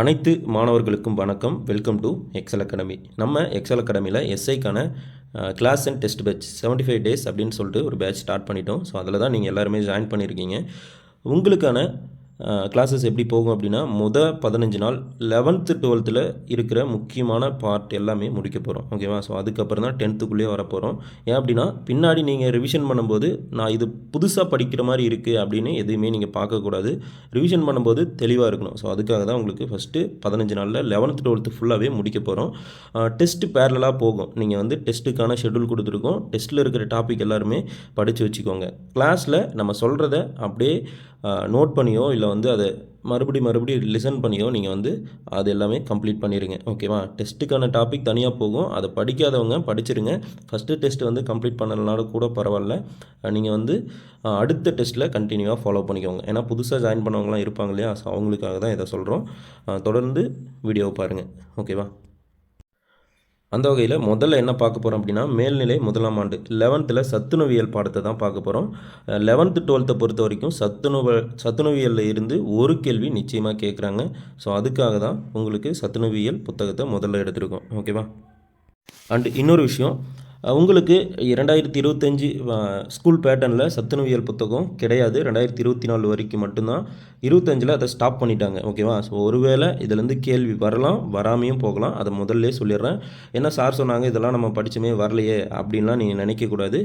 அனைத்து மாணவர்களுக்கும் வணக்கம். வெல்கம் டு எக்ஸல் அகாடமி நம்ம எக்ஸல் அகாடமியில் எஸ்ஐக்கான class and test batch 75 five days அப்படின்னு சொல்லிட்டு ஒரு பேட்ச் ஸ்டார்ட் பண்ணிட்டோம். ஸோ அதில் தான் நீங்கள் எல்லாருமே ஜாயின் பண்ணியிருக்கீங்க உங்களுக்கான கிளாஸஸ் எப்படி போகும் அப்படின்னா முத பதினஞ்சு நாள் லெவன்த்து டுவெல்த்தில் இருக்கிற முக்கியமான பார்ட் எல்லாமே முடிக்க போகிறோம் ஓகேவா ஸோ அதுக்கப்புறம் தான் டென்த்துக்குள்ளேயே வரப்போகிறோம் ஏன் அப்படின்னா பின்னாடி நீங்கள் ரிவிஷன் பண்ணும்போது நான் இது புதுசாக படிக்கிற மாதிரி இருக்குது அப்படின்னு எதுவுமே நீங்கள் பார்க்கக்கூடாது ரிவிஷன் பண்ணும்போது தெளிவாக இருக்கணும். ஸோ அதுக்காக தான் உங்களுக்கு ஃபஸ்ட்டு பதினஞ்சு நாளில் லெவன்த்து டுவெல்த்து ஃபுல்லாகவே முடிக்க போகிறோம் டெஸ்ட்டு பேரலாக போகும். நீங்கள் வந்து டெஸ்ட்டுக்கான ஷெட்யூல் கொடுத்துருக்கோம். டெஸ்ட்டில் இருக்கிற டாபிக் எல்லாருமே படித்து வச்சுக்கோங்க. கிளாஸில் நம்ம சொல்கிறத அப்படியே நோட் பண்ணியோ இல்லை வந்து அதை மறுபடி மறுபடி லிசன் பண்ணியோ நீங்கள் வந்து அது எல்லாமே கம்ப்ளீட் பண்ணிடுங்க ஓகேவா டெஸ்ட்டுக்கான டாபிக் தனியாக போகும். அதை படிக்காதவங்க படிச்சிருங்க. ஃபஸ்ட்டு டெஸ்ட் வந்து கம்ப்ளீட் பண்ணலனாலும் கூட பரவாயில்ல. நீங்கள் வந்து அடுத்த டெஸ்ட்டில் கண்டினியூவாக ஃபாலோ பண்ணிக்கோங்க. ஏன்னா புதுசாக ஜாயின் பண்ணவங்களாம் இருப்பாங்க இல்லையா? ஸோ அவங்களுக்காக தான் இதை சொல்கிறோம் தொடர்ந்து வீடியோவை பாருங்கள் ஓகேவா அந்த வகையில் முதல்ல என்ன பார்க்க போகிறோம் அப்படின்னா மேல்நிலை முதலாம் ஆண்டு லெவன்த்தில் சத்துணவியல் பாடத்தை தான் பார்க்க போகிறோம் லெவன்த்து டுவெல்த்தை பொறுத்த வரைக்கும் சத்துணவ சத்துணவியலில் இருந்து ஒரு கேள்வி நிச்சயமாக கேட்குறாங்க ஸோ அதுக்காக தான் உங்களுக்கு சத்துணவியல் புத்தகத்தை முதல்ல எடுத்திருக்கோம். ஓகேவா அண்டு இன்னொரு விஷயம் உங்களுக்கு ரெண்டாயிரத்தி இருபத்தஞ்சி ஸ்கூல் பேட்டர்னில் சத்துணவியல் புத்தகம் கிடையாது. ரெண்டாயிரத்தி இருபத்தி நாலு வரைக்கும் மட்டும்தான். இருபத்தஞ்சில் அதை ஸ்டாப் பண்ணிட்டாங்க. ஓகேவா ஸோ ஒருவேளை இதுலேருந்து கேள்வி வரலாம் வராமையும் போகலாம். அதை முதல்ல சொல்லிடுறேன். ஏன்னா சார் சொன்னாங்க இதெல்லாம் நம்ம படிச்சுமே வரலையே அப்படின்லாம் நீங்கள் நினைக்கக்கூடாது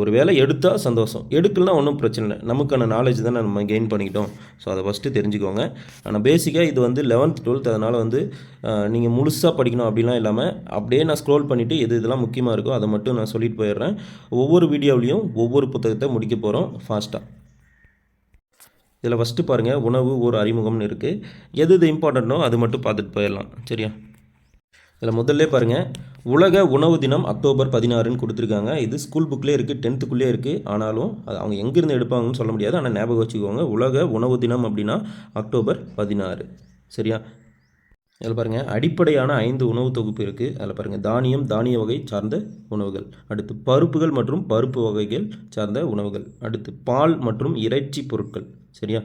ஒரு வேளை எடுத்தால் சந்தோஷம். எடுக்கலாம் ஒன்றும் பிரச்சனை இல்லை. நமக்கான நாலேஜ் தானே நம்ம கெயின் பண்ணிக்கிட்டோம். ஸோ அதை ஃபஸ்ட்டு தெரிஞ்சுக்கோங்க. ஆனால் பேசிக்காக இது வந்து லெவன்த் டுவெல்த் அதனால் வந்து நீங்கள் முழுசாக படிக்கணும் அப்படிலாம் இல்லாமல் அப்படியே நான் ஸ்க்ரோல் பண்ணிவிட்டு எது இதெல்லாம் முக்கியமாக இருக்கோ அதை மட்டும் நான் சொல்லிட்டு போயிடுறேன். ஒவ்வொரு வீடியோவிலையும் ஒவ்வொரு புத்தகத்தை முடிக்க போகிறோம் ஃபாஸ்ட்டாக இதில் ஃபஸ்ட்டு பாருங்கள் உணவு ஒரு அறிமுகம்னு இருக்குது எது எது இம்பார்ட்டண்ட்டோ அது மட்டும் பார்த்துட்டு போயிடலாம். சரியா? இதில் முதல்ல பாருங்கள் உலக உணவு தினம் அக்டோபர் பதினாறுன்னு கொடுத்துருக்காங்க. இது ஸ்கூல் புக்லேயே இருக்குது டென்த்துக்குள்ளே இருக்குது ஆனாலும் அது அவங்க எங்கேருந்து எடுப்பாங்கன்னு சொல்ல முடியாது. ஆனால் ஞாபகம் வச்சுக்கோங்க உலக உணவு தினம் அப்படின்னா அக்டோபர் பதினாறு. சரியா? அதில் பாருங்கள் அடிப்படையான ஐந்து உணவு தொகுப்பு இருக்குது அதில் பாருங்கள் தானியம் தானிய வகை சார்ந்த உணவுகள். அடுத்து பருப்புகள் மற்றும் பருப்பு வகைகள் சார்ந்த உணவுகள். அடுத்து பால் மற்றும் இறைச்சி பொருட்கள் சரியா?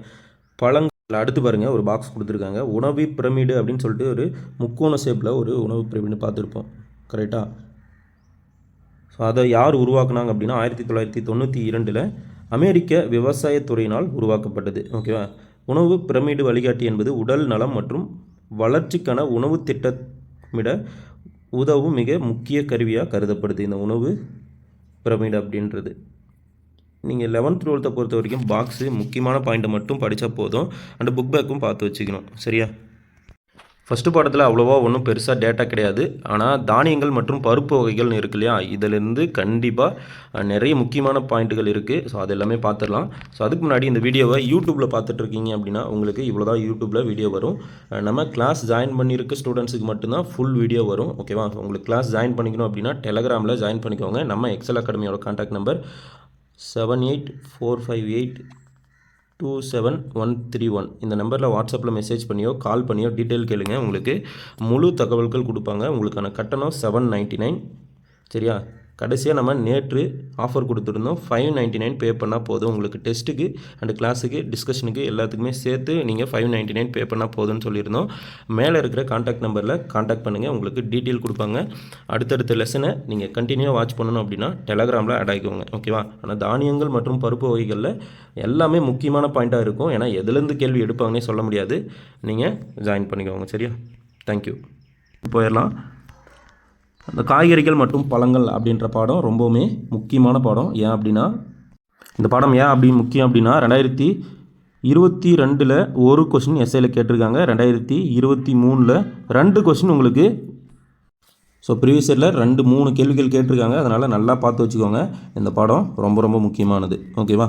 பழங்கள் அடுத்து பாருங்கள் ஒரு பாக்ஸ் கொடுத்துருக்காங்க. உணவு பிரமிடு அப்படின்னு சொல்லிட்டு ஒரு முக்கோண ஷேப்பில் ஒரு உணவு பிரமிடு பார்த்துருப்போம் கரெக்டாக ஸோ அதை யார் உருவாக்குனாங்க அப்படின்னா ஆயிரத்தி தொள்ளாயிரத்தி தொண்ணூற்றி இரண்டில் அமெரிக்க விவசாயத்துறையினால் உருவாக்கப்பட்டது ஓகேவா உணவு பிரமிடு வழிகாட்டி என்பது உடல் நலம் மற்றும் வளர்ச்சிக்கான உணவு திட்டமிட உதவும் மிக முக்கிய கருவியாக கருதப்படுது. இந்த உணவு பிரமிடு அப்படின்றது. நீங்கள் லெவன்த் டுவெல்த்தை பொறுத்த வரைக்கும் பாக்ஸு முக்கியமான பாயிண்ட்டை மட்டும் படித்தா போதும். அண்ட் புக் பேக்கும் பார்த்து வச்சுக்கணும். சரியா? ஃபஸ்ட்டு பாடத்தில் அவ்வளோவா ஒன்றும் பெருசாக டேட்டா கிடையாது. ஆனால் தானியங்கள் மற்றும் பருப்பு வகைகள்னு இருக்கு இல்லையா? இதிலிருந்து கண்டிப்பாக நிறைய முக்கியமான பாயிண்ட்டுகள் இருக்குது ஸோ அது எல்லாமே பார்த்துடலாம் ஸோ அதுக்கு முன்னாடி இந்த வீடியோவை யூடியூப்பில் பார்த்துட்ருக்கீங்க அப்படின்னா உங்களுக்கு இவ்வளோ தான் யூடியூப்பில் வீடியோ வரும். நம்ம கிளாஸ் ஜாயின் பண்ணியிருக்க ஸ்டூடெண்ட்ஸுக்கு மட்டும்தான் ஃபுல் வீடியோ வரும். ஓகேவா உங்களுக்கு கிளாஸ் ஜாயின் பண்ணிக்கணும் அப்படின்னா டெலகிராமில் ஜாயின் பண்ணிக்கோங்க. நம்ம Excel அகாடமியோட contact number seven eight four five eight two seven one three one இந்த நம்பரில் வாட்ஸ்அப்பில் மெசேஜ் பண்ணியோ கால் பண்ணியோ டீட்டெயில் கேளுங்க. உங்களுக்கு முழு தகவல்கள் கொடுப்பாங்க. உங்களுக்கான கட்டணம் செவன் நைன்ட்டி நைன் சரியா? கடைசியாக நம்ம நேற்று ஆஃபர் கொடுத்துருந்தோம் ஃபைவ் நைன்ட்டி நைன் பே பண்ணால் போதும் உங்களுக்கு டெஸ்ட்டுக்கு அண்ட் கிளாஸுக்கு டிஸ்கஷனுக்கு எல்லாத்துக்குமே சேர்த்து நீங்கள் ஃபைவ் நைன்ட்டி நைன் பே பண்ணால் போதும்னு சொல்லியிருந்தோம். மேலே இருக்கிற காண்டாக்ட் நம்பரில் காண்டாக்ட் பண்ணுங்கள் உங்களுக்கு டீட்டெயில் கொடுப்பாங்க. அடுத்தடுத்த லெசனை நீங்கள் கண்டினியூவாக வாட்ச் பண்ணணும் அப்படின்னா டெலகிராமில் ஆட் ஆகிக்கோங்க ஓகேவா ஆனால் தானியங்கள் மற்றும் பருப்பு வகைகளில் எல்லாமே முக்கியமான பாயிண்ட்டாக இருக்கும். ஏன்னா எதுலேருந்து கேள்வி எடுப்பாங்கன்னே சொல்ல முடியாது. நீங்கள் ஜாயின் பண்ணிக்கோங்க சரியா? தேங்க்யூ போயிடலாம். அந்த காய்கறிகள் மற்றும் பழங்கள் அப்படின்ற பாடம் ரொம்பவுமே முக்கியமான பாடம். ஏன் அப்படின்னா இந்த பாடம் ஏன் அப்படி முக்கியம் அப்படின்னா ரெண்டாயிரத்தி இருபத்தி ரெண்டில் ஒரு கொஷின் எஸ்ஐயில் கேட்டிருக்காங்க. ரெண்டாயிரத்தி இருபத்தி மூணில் ரெண்டு கொஷின் உங்களுக்கு ஸோ ப்ரீவியஸ் இயரில் ரெண்டு மூணு கேள்விகள் கேட்டிருக்காங்க. அதனால் நல்லா பார்த்து வச்சுக்கோங்க. இந்த பாடம் ரொம்ப ரொம்ப முக்கியமானது. ஓகேவா